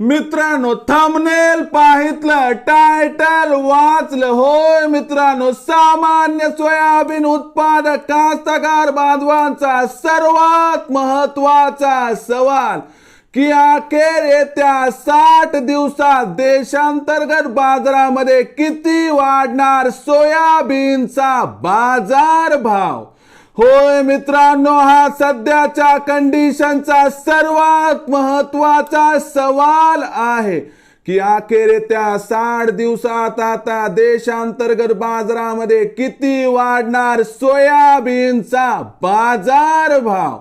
मित्रांनो thumbnail पाहितलं title वाचलं. होय मित्रांनो सामान्य सोयाबीन उत्पादक कास्तकार बांधवांचा सर्वात महत्त्वाचा सवाल की अखेर येत्या साठ दिवसात देशांतर्गत बाजारामध्ये किती वाढणार सोयाबीनचा बाजार भाव होय मित्रांनो हा सध्याच्या कंडिशनचा सर्वात महत्त्वाचा सवाल आहे की अखेर त्या साठ दिवसात आता देशांतर्गत बाजारामध्ये किती वाढणार सोयाबीनचा बाजार भाव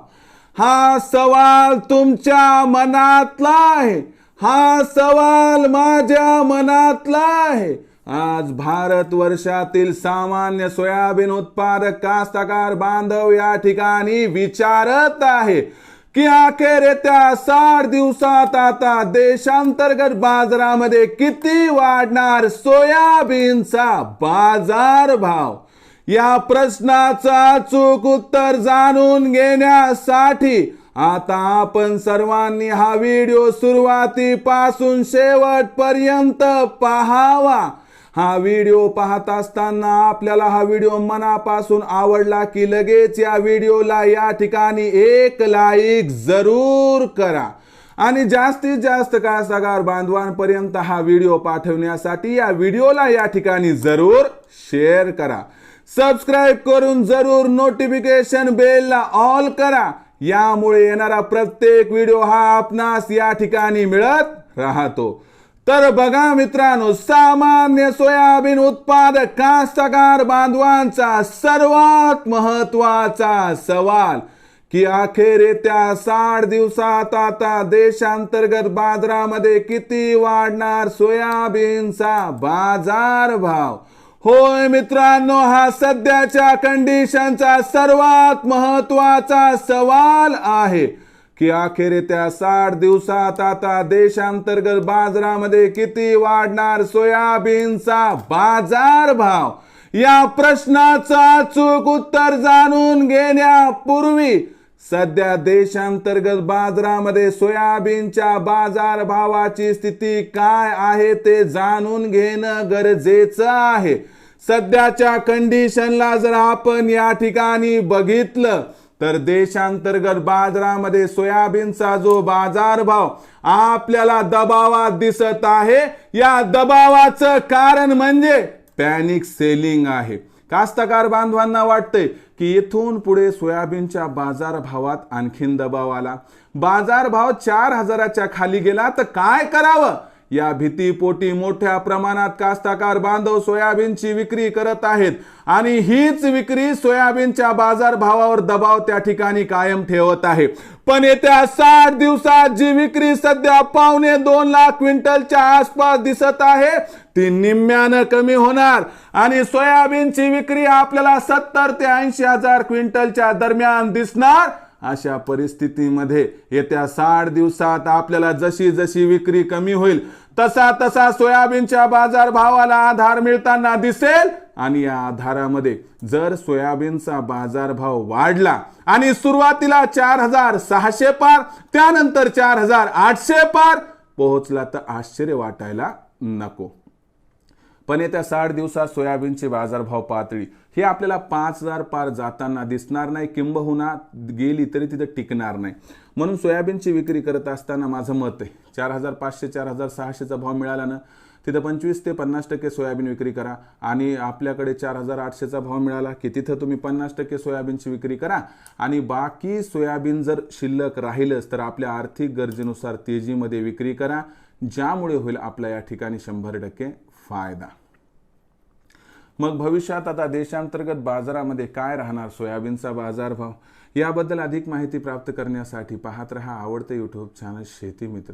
हा सवाल तुमच्या मनातला आहे. हा सवाल माझ्या मनातला आहे. आज भारत वर्षातील सामान्य सोयाबीन उत्पादक कास्तकार बांधव या ठिकाणी विचारत आहे की अखेर येत्या साठ दिवसात आता देशांतर्गत बाजारामध्ये किती वाढणार सोयाबीनचा बाजार भाव या प्रश्नाचा चूक उत्तर जाणून घेण्यासाठी आता आपण सर्वांनी हा व्हिडिओ सुरुवातीपासून शेवटपर्यंत पाहावा. हा व्हिडिओ पाहत असताना आपल्याला हा व्हिडिओ मनापासून आवडला की लगेच या व्हिडिओला या ठिकाणी एक लाईक जरूर करा. आणि जास्तीत जास्त कास्तकार बांधवांपर्यंत हा व्हिडिओ पाठवण्यासाठी या व्हिडिओला या ठिकाणी जरूर शेअर करा. सबस्क्राईब करून जरूर नोटिफिकेशन बेलला ऑल करा. यामुळे येणारा प्रत्येक व्हिडिओ हा आपणास या ठिकाणी मिळत राहतो. तर बघा मित्रांनो सामान्य सोयाबीन उत्पादक कास्तकार बांधवांचा सर्वात महत्त्वाचा सवाल की अखेर येत्या साठ दिवसात आता देशांतर्गत बाजारामध्ये किती वाढणार सोयाबीनचा बाजार भाव? होय मित्रांनो हा सध्याच्या कंडिशनचा सर्वात महत्त्वाचा सवाल आहे. की अखेर त्या साठ दिवसात आता देशांतर्गत बाजारामध्ये किती वाढणार सोयाबीनचा बाजार भाव? या प्रश्नाचं अचूक उत्तर जाणून घेण्यापूर्वी सध्या देशांतर्गत बाजारामध्ये सोयाबीनच्या बाजार भावाची स्थिती काय आहे ते जाणून घेणं गरजेचं आहे. सध्याच्या कंडिशनला जर आपण या ठिकाणी बघितलं तर देशांतर्गत बाजारामध्ये सोयाबीनचा जो बाजार भाव आपल्याला दबावात दिसत आहे या दबावाचं कारण म्हणजे पॅनिक सेलिंग आहे. कास्तकार बांधवांना वाटतंय की इथून पुढे सोयाबीनच्या बाजार भावात आणखीन दबाव आला. बाजार भाव चार हजाराच्या खाली गेला तर काय करावं? या भीतीपोटी मोठ्या प्रमाणात कास्ताकार बांधव सोयाबीनची विक्री करत आहेत आणि हीच विक्री सोयाबीनच्या बाजार भावावर दबाव त्या ठिकाणी कायम ठेवत आहे. पण येत्या साठ दिवसात जी विक्री सध्या पावणे दोन लाख क्विंटलच्या आसपास दिसत आहे ती निम्म्यानं कमी होणार. आणि सोयाबीनची विक्री आपल्याला सत्तर ते ऐंशी हजार क्विंटलच्या दरम्यान दिसणार. अशा परिस्थितीमध्ये येत्या साठ दिवसात आपल्याला जशी जशी विक्री कमी होईल तसा तसा सोयाबीनच्या बाजार भावाला आधार मिळताना दिसेल. आणि या आधारामध्ये जर सोयाबीनचा बाजार भाव वाढला आणि सुरुवातीला चार हजार सहाशे पार त्यानंतर चार हजार आठशे पार पोहोचला तर आश्चर्य वाटायला नको. पण येत्या साठ दिवसात सोयाबीनची बाजारभाव पातळी. हे आपल्याला पाच हजार पार जाताना दिसणार नाही. किंबहुना गेली तरी तिथं टिकणार नाही. म्हणून सोयाबीनची विक्री करत असताना माझं मत आहे. चार हजार पाचशे चार हजार सहाशेचा भाव मिळाला ना तिथं पंचवीस ते पन्नास टक्के सोयाबीन विक्री करा. आणि आपल्याकडे चार हजार आठशेचा भाव मिळाला की तिथं तुम्ही पन्नास टक्के सोयाबीनची विक्री करा. आणि बाकी सोयाबीन जर शिल्लक राहिलंच तर आपल्या आर्थिक गरजेनुसार तेजीमध्ये विक्री करा. ज्यामुळे होईल आपल्या या ठिकाणी शंभर टक्के फायदा. मग भविष्यात आता देशांतर्गत बाजारामध्ये काय राहणार सोयाबीनचा बाजारभाव? याबद्दल अधिक माहिती प्राप्त करण्यासाठी पाहत रहा आवडते यूट्यूब चॅनल शेती मित्र.